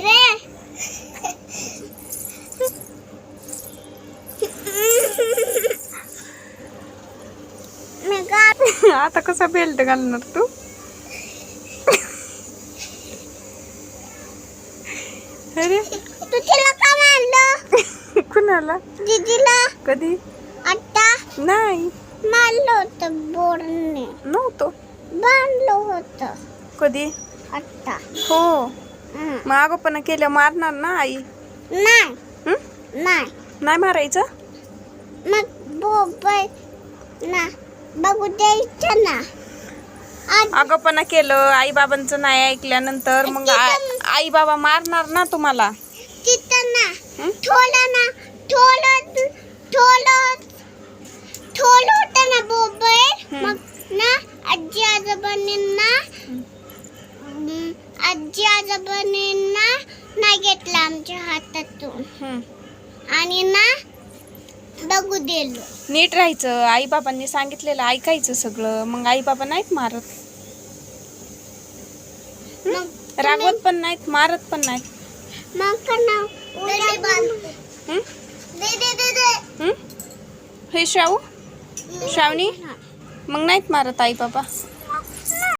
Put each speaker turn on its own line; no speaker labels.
रे.
आता कसा बेल्ट घालणार तू? अरे.
तू तिला का मारलं?
कुणाला?
दीदीला?
कधी?
आता
नाही.
मारलं होतं बोरने.
नव्हतो.
बांधलं होतं.
कधी?
आता
हं. मग आगोपणा केल्या मारणार ना आई?
नाही.
हं?
नाही.
नाही मारायचं?
मग बोबय ना बघू द्यायचं ना. आज
आगोपणा केलं आई बाबांचं नाही ऐकल्यानंतर मग आई बाबा मारणार ना तुम्हाला?
तिथं ना
हं?
थोडं ना थोडं थोडं थोडं होतं ना बोबय
हं.
मग ना आजी आजोबांनी ना आजी आजोबांनी ना नाही घेतलं आमच्या हातातून.
हं.
आणि ना बघू दिलं.
नीट राहायचं. आई बाबांनी सांगितलेलं ऐकायचं सगळं. मग आई बाबा नाहीत मारत.
मग
रागवत पण नाहीत मारत पण नाहीत.
मग का ना उद्या? दे दे दे दे?
हे? शाहू? श्रावणी? मग नाहीत मारत आई बाबा